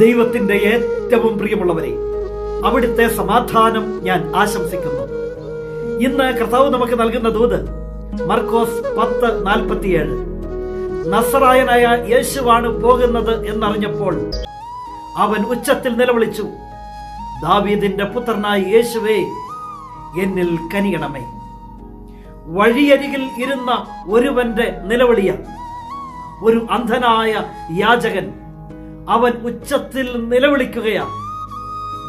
ദൈവത്തിന്റെ ഏറ്റവും പ്രിയമുള്ളവരെ അവിടുത്തെ സമാധാനം ഞാൻ ആശംസിക്കുന്നു. ഇന്ന് കർത്താവ് നമുക്ക് നൽകുന്ന ദൂത് മർക്കോസ് പത്ത് നാൽപ്പത്തിയേഴ്. നസറായനായ യേശുവാണ് പോകുന്നത് എന്നറിഞ്ഞപ്പോൾ അവൻ ഉച്ചത്തിൽ നിലവിളിച്ചു ദാവീദിന്റെ പുത്രനായ യേശുവേ എന്നിൽ കനിയണമേ. വഴിയരികിൽ ഇരുന്ന ഒരുവന്റെ നിലവിളിയ ഒരു അന്ധനായ യാചകൻ അവൻ ഉച്ചത്തിൽ നിലവിളിക്കുകയാണ്.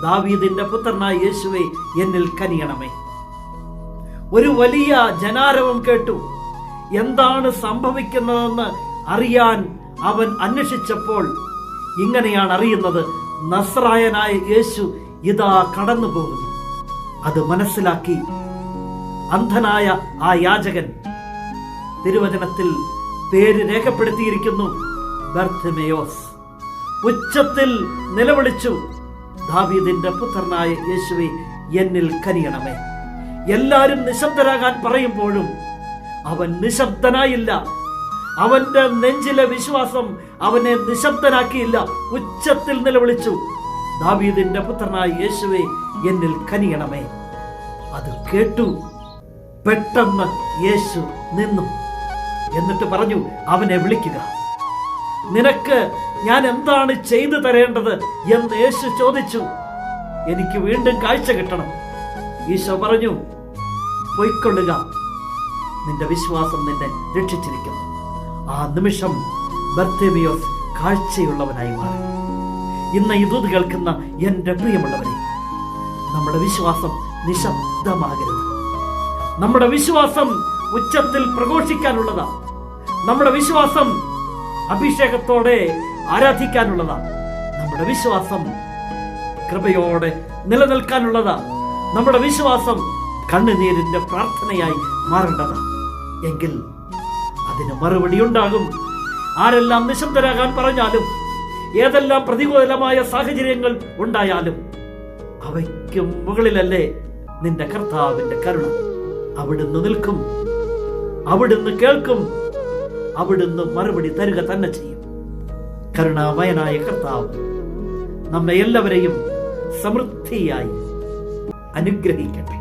ദാവീദിന്റെ പുത്രനായ യേശുവെ എന്നിൽ കനിയണമേ. ഒരു വലിയ ജനാരവം കേട്ടു. എന്താണ് സംഭവിക്കുന്നതെന്ന് അറിയാൻ അവൻ അന്വേഷിച്ചപ്പോൾ ഇങ്ങനെയാണ് അറിയുന്നത്. നസ്രായനായ യേശു ഇതാ കടന്നു പോകുന്നു. അത് മനസ്സിലാക്കി അന്ധനായ ആ യാചകൻ തിരുവചനത്തിൽ പേര് രേഖപ്പെടുത്തിയിരിക്കുന്നു. ബർത്തമേയോസ്. ഉച്ചത്തിൽ നിലവിളിച്ചു ദാവീദിന്റെ പുത്രനായ യേശുവെ എന്നിൽ കനിയണമേ. എല്ലാരും നിശബ്ദരാകാൻ പറയുമ്പോഴും അവൻ നിശബ്ദനായില്ല. അവന്റെ നെഞ്ചിലെ വിശ്വാസം അവനെ നിശബ്ദനാക്കിയില്ല. ഉച്ചത്തിൽ നിലവിളിച്ചു ദാവീദിന്റെ പുത്രനായ യേശുവെ എന്നിൽ കനിയണമേ. അത് കേട്ടു പെട്ടെന്ന് യേശു നിന്നു. എന്നിട്ട് പറഞ്ഞു അവനെ വിളിക്കുക. നിനക്ക് ഞാൻ എന്താണ് ചെയ്തു തരേണ്ടത് എന്ന് യേശു ചോദിച്ചു. എനിക്ക് വീണ്ടും കാഴ്ച കിട്ടണം. ഈശോ പറഞ്ഞു പൊയ്ക്കൊള്ളുക. നിന്റെ വിശ്വാസം നിന്നെ രക്ഷിച്ചിരിക്കുന്നു. ആ നിമിഷം ബർത്തേമിയോസ് കാഴ്ചയുള്ളവനായി മാറി. ഇന്ന് ഇത് കേൾക്കുന്ന എന്റെ പ്രിയമുള്ളവരെ നമ്മുടെ വിശ്വാസം നിശബ്ദമാകരുത്. നമ്മുടെ വിശ്വാസം ഉച്ചത്തിൽ പ്രഘോഷിക്കാനുള്ളതാണ് നമ്മുടെ വിശ്വാസം അഭിഷേകത്തോടെ ആരാധിക്കാനുള്ളതാണ് നമ്മുടെ വിശ്വാസം കൃപയോടെ നിലനിൽക്കാനുള്ളതാണ് നമ്മുടെ വിശ്വാസം കണ്ണുനീരിന്റെ പ്രാർത്ഥനയായി മാറേണ്ടതാണ് എങ്കിൽ അതിന് മറുപടി ഉണ്ടാകും. ആരെല്ലാം നിശബ്ദരാകാൻ പറഞ്ഞാലും ഏതെല്ലാം പ്രതികൂലമായ സാഹചര്യങ്ങൾ ഉണ്ടായാലും അവയ്ക്കും മുകളിലല്ലേ നിന്റെ കർത്താവിന്റെ കരുണ. അവിടുന്ന് നിൽക്കും. അവിടുന്ന് കേൾക്കും. അവിടുന്ന് മറുപടി തരുക തന്നെ ചെയ്യും. കരുണാമയനായ കർത്താവ് നമ്മെ എല്ലാവരെയും സമൃദ്ധിയായി അനുഗ്രഹിക്കട്ടെ.